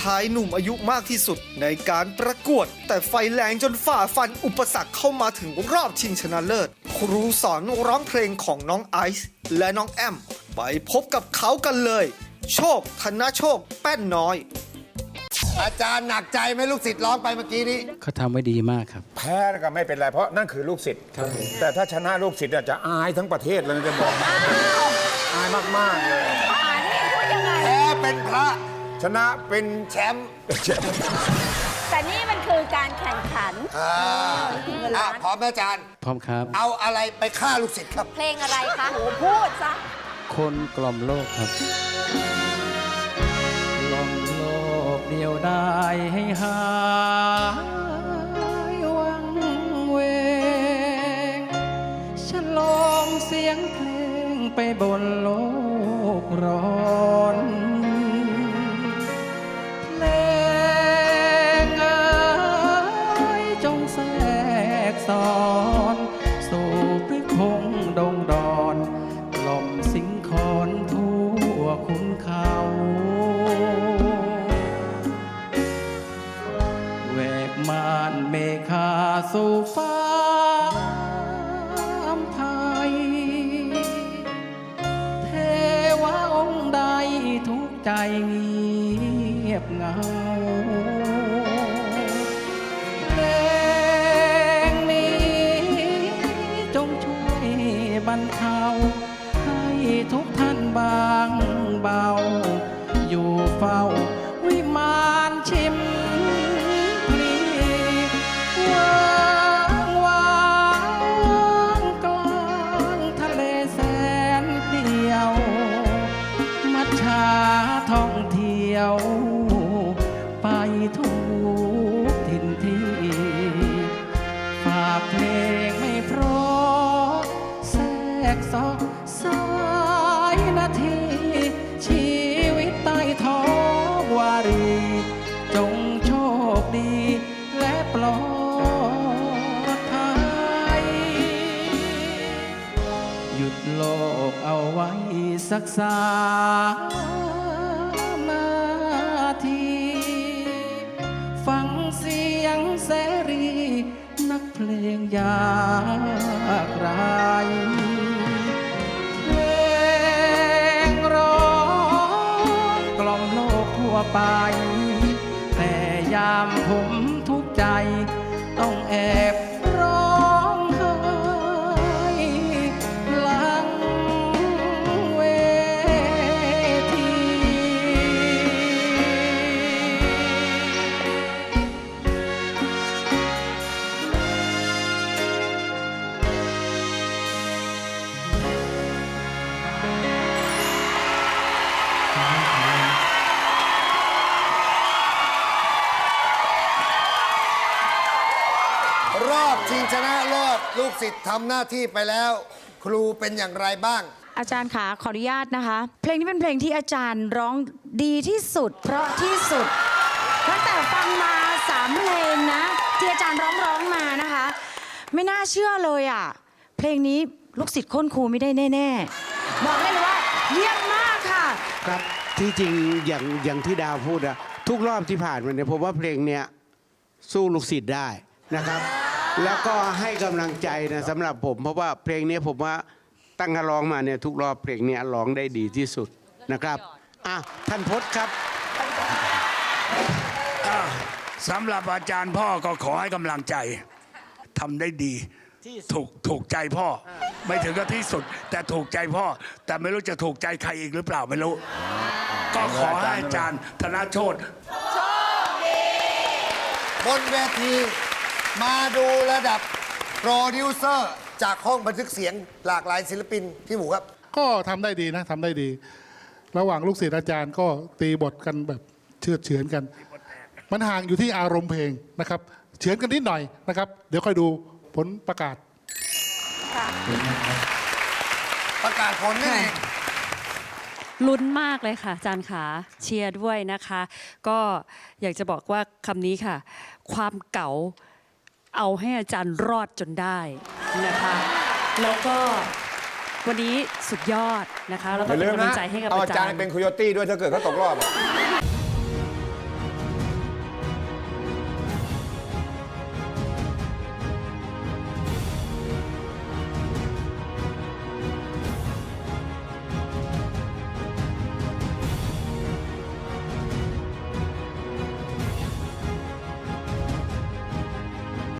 ชายหนุ่มอายุมากที่สุดในการประกวด แต่ไฟแรงจนฝ่าฟันอุปสรรคเข้ามาถึงรอบชิงชนะเลิศ ครูสอนร้องเพลงของน้องไอซ์และน้องแอม ไปพบกับเขากันเลย โชคธนโชคแป้นน้อย อาจารย์หนักใจไหมลูกศิษย์ร้องไปเมื่อกี้นี้ เขาทำไว้ดีมากครับ แพ้ก็ไม่เป็นไรเพราะนั่นคือลูกศิษย์แต่ถ้าชนะลูกศิษย์เนี่ยจะอายทั้งประเทศเลยนะจะบอกอายมากๆเลย แพ้เป็นพระ ชนะเป็นแชมป์แต่นี่มันคือการแข่งขันอ่าเงินอะล้านพร้อมไหมอาจารย์ พร้อมครับ เอาอะไรไปฆ่าลูกศิษย์ครับ เพลงอะไรคะโหพูดซะ คนกล่อมโลกครับกล่อมโลกเดียวได้ให้หายวังเวงฉลองเสียงเพลงไปบนโลกร้อน คุณเขาแหวกม่านเมฆาสู่ฟ้าไทย เทวะองค์ใดทุกใจเงียบเงาเพลงนี้จงช่วยบรรเทาให้ทุกท่านบาง เบา อยู่เฝ้า วิมานชิมพลีว่างวางกลางทะเลแสนเดียว มัจฉาท่องเที่ยว ไปทุกถิ่นที่ฝากเพลงไม่เพราะแทรกซอกสายนาที สักสามาทีฟังเสียงเสรี นักเพลงยากไรเพลงร้องกล่อมโลกทั่วไป แต่ยามผมทุกใจต้องแอบ ชิงชนะเลิศลูกศิษย์ทำหน้าที่ไปแล้ว ครูเป็นอย่างไรบ้าง อาจารย์ขาขออนุญาตนะคะ เพลงนี้เป็นเพลงที่อาจารย์ร้องดีที่สุด เพราะที่สุดตั้งแต่ฟังมาสามเพลงนะที่อาจารย์ร้องร้องมานะคะ ไม่น่าเชื่อเลยอะเพลงนี้ลูกศิษย์โค้นครูไม่ได้แน่ๆบอกได้เลยว่าเยี่ยมมากค่ะ ครับที่จริงอย่างอย่างที่ดาวพูดอะทุกรอบที่ผ่านมาเนี่ยผมว่าเพลงเนี้ยสู้ลูกศิษย์ได้นะครับ แล้วก็ให้กำลังใจนะสำหรับผมเพราะว่าเพลงเนี้ยผมว่าตั้งแต่ร้องมาเนี่ยทุกรอบเพลงเนี้ยร้องได้ดีที่สุดนะครับอะท่านพศครับสำหรับอาจารย์พ่อก็ขอให้กำลังใจทำได้ดีถูกถูกใจพ่อ ไม่ถึงกับที่สุด แต่ถูกใจพ่อ แต่ไม่รู้จะถูกใจใครอีกหรือเปล่าไม่รู้ ก็ขอให้อาจารย์ธนโชต บนเวที มาดูระดับโปรดิวเซอร์จากห้องบันทึกเสียงหลากหลายศิลปิน พี่หมูครับ ก็ทำได้ดีนะทำได้ดี ระหว่างลูกศิษย์อาจารย์ก็ตีบทกันแบบเชื่อดเฉือนกัน มันห่างอยู่ที่อารมณ์เพลงนะครับ เฉือนกันนิดหน่อยนะครับ เดี๋ยวค่อยดูผลประกาศ ประกาศผลนั่นเองลุ้นมากเลยค่ะอาจารย์ขาเชียร์ด้วยนะคะ ก็อยากจะบอกว่าคำนี้ค่ะ ความเก๋า เอาให้อาจารย์รอดจนได้นะคะ แล้วก็วันนี้สุดยอดนะคะ แล้วก็ย่าเป็นมกำลังใจให้กับเอาอาอาจาจารรย์ ย์เป็นคุโยตี้ด้วยถ้าเกิดเขาตกรอบ